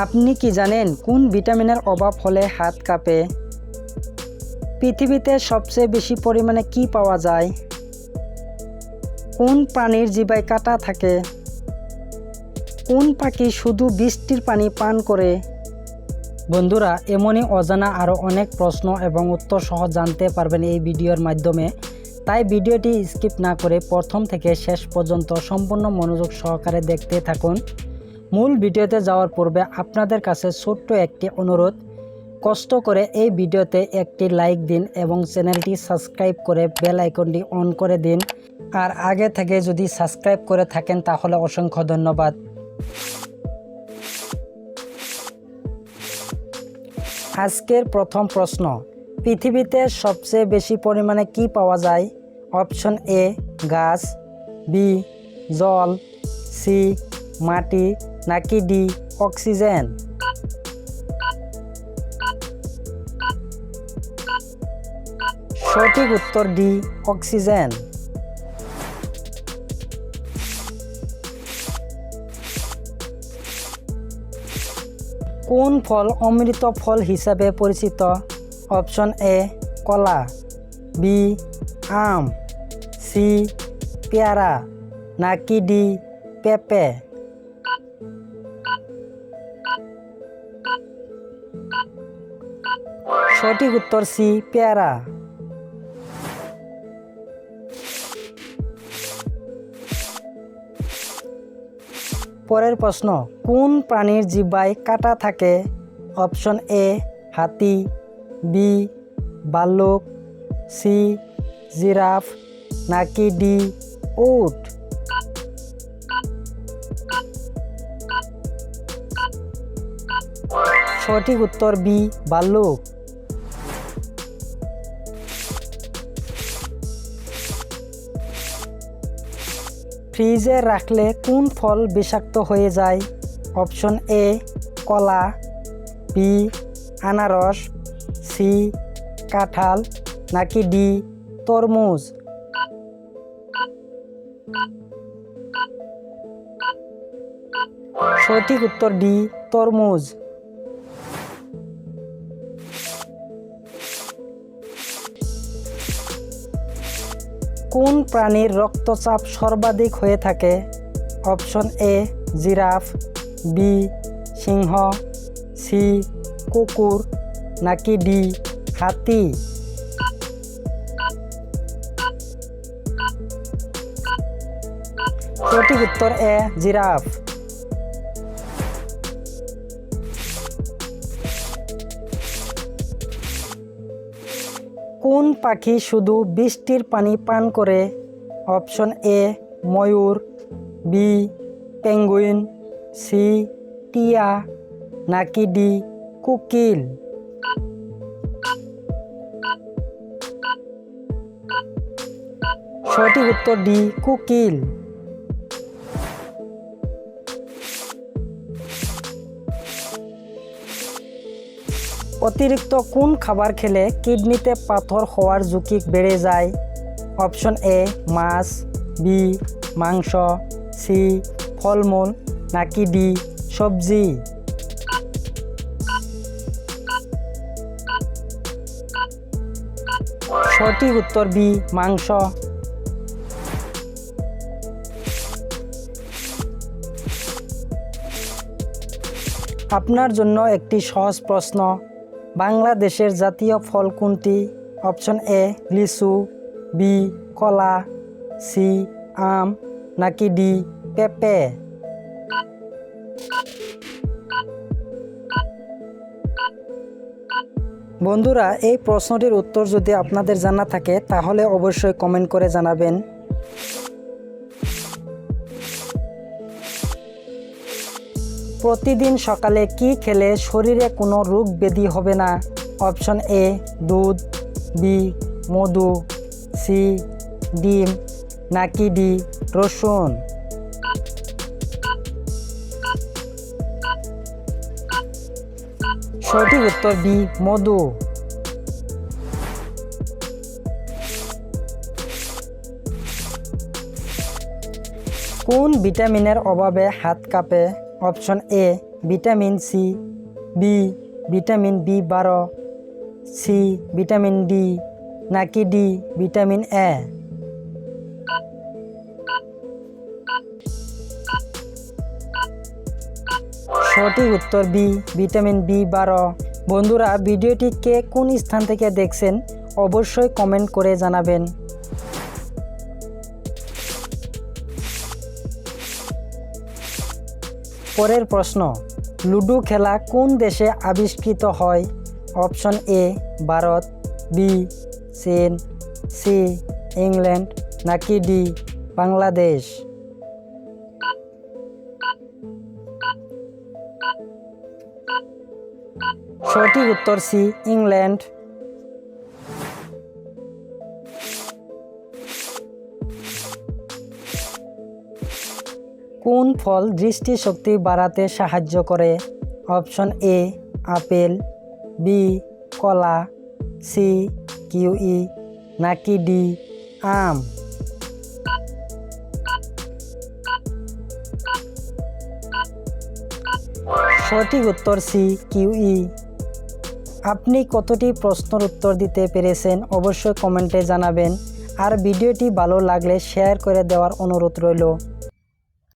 আপনি কি জানেন কোন ভিটামিনের অভাব হলে হাত কাঁপে? পৃথিবীতে সবচেয়ে বেশি পরিমাণে কি পাওয়া যায়? কোন প্রাণীর জিবায় কাটা থাকে? কোন পাখি শুধু বৃষ্টির পানি পান করে? বন্ধুরা, এমনই অজানা আরও অনেক প্রশ্ন এবং উত্তর সহ জানতে পারবেন এই ভিডিওর মাধ্যমে। তাই ভিডিওটি স্কিপ না করে প্রথম থেকে শেষ পর্যন্ত সম্পূর্ণ মনোযোগ সহকারে দেখতে থাকুন। মূল ভিডিওতে যাওয়ার পূর্বে আপনাদের কাছে ছোট্ট একটি অনুরোধ। কষ্ট করে এই ভিডিওতে একটি লাইক দিন এবং চ্যানেলটি সাবস্ক্রাইব করে বেল আইকনটি অন করে দিন। আর আগে থেকে যদি সাবস্ক্রাইব করে থাকেন তাহলে অসংখ্য ধন্যবাদ। আজকের প্রথম প্রশ্ন, পৃথিবীতে সবচেয়ে বেশি পরিমাণে কি পাওয়া যায়? অপশন এ, গাছ, বি, জল, সি, মাটি নাকি ডি অক্সিজেন? সঠিক উত্তর ডি অক্সিজেন। কোন ফল অমৃত ফল হিসাবে পরিচিত? অপশন এ, কলা, বি, আম, সি, পেয়ারা, নাকি ডি, পেঁপে? সঠিক উত্তর সি, পেয়ারা। পরের প্রশ্ন, কোন প্রাণীর জিব্বায় কাটা থাকে? অপশন এ, হাতি, বি ভাল্লুক সি, জিরাফ, নাকি ডি, উট? সঠিক উত্তর বি ভাল্লুক ফ্রিজে রাখলে কোন ফল বিষাক্ত হয়ে যায়? অপশন এ, কলা, বি, আনারস, সি, কাঁঠাল, নাকি ডি, তরমুজ? সঠিক উত্তর ডি, তরমুজ। কোন প্রাণীর রক্তচাপ সর্বাধিক হয়ে থাকে? অপশন এ, জিরাফ, বি, সিংহ, সি, কুকুর, নাকি ডি, হাতি? সঠিক উত্তর এ, জিরাফ। কোন পাখি শুধু বৃষ্টির পানি পান করে? অপশন এ, ময়ূর, বি, পেঙ্গুইন, সি, টিয়া, নাকি ডি, কুকিল? সঠিক উত্তর ডি, কুকিল। অতিরিক্ত কোন খাবার খেলে কিডনিতে পাথর হওয়ার ঝুঁকি বেড়ে যায়? অপশন এ, মাছ, বি, মাংস সি ফলমূল, নাকি ডি সবজি সঠিক উত্তর বি, মাংস। আপনার জন্য একটি সহজ প্রশ্ন বাংলাদেশের জাতীয় ফল কোনটি? অপশন এ, লিচু, বি, কলা, সি, আম, নাকি ডি, পেঁপে? বন্ধুরা, এই প্রশ্নটির উত্তর যদি আপনাদের জানা থাকে, তাহলে অবশ্যই কমেন্ট করে জানাবেন। প্রতিদিন সকালে কি খেলে শরীরে কোনো রোগ ব্যাধি হবে না? অপশন এ, দুধ, বি, মধু, সি, ডিম, নাকি ডি, রসুন? সঠিক উত্তর বি মধু। কোন ভিটামিনের অভাবে হাত কাঁপে? Option A, vitamin C, B, vitamin B বারো, সি, ভিটামিন ডি, নাকি ডি, ভিটামিন এ। সঠিক উত্তর বি, ভিটামিন বি বারো। বন্ধুরা ভিডিওটি কে কোন স্থান থেকে দেখছেন, অবশ্যই কমেন্ট করে জানাবেন। পরের প্রশ্ন, লুডো খেলা কোন দেশে আবিষ্কৃত হয়? অপশন এ, ভারত, বি, চীন, সি, ইংল্যান্ড, নাকি ডি, বাংলাদেশ? সঠিক উত্তর সি, ইংল্যান্ড। কোন ফল দৃষ্টিশক্তি বাড়াতে সাহায্য করে? অপশন এ, আপেল, বি, কলা, সি, কিউই, নাকি ডি, আম? সঠিক উত্তর সি, কিউই। আপনি কতটি প্রশ্নের উত্তর দিতে পেরেছেন অবশ্যই কমেন্টে জানাবেন। আর ভিডিওটি ভালো লাগলে শেয়ার করে দেওয়ার অনুরোধ রইল।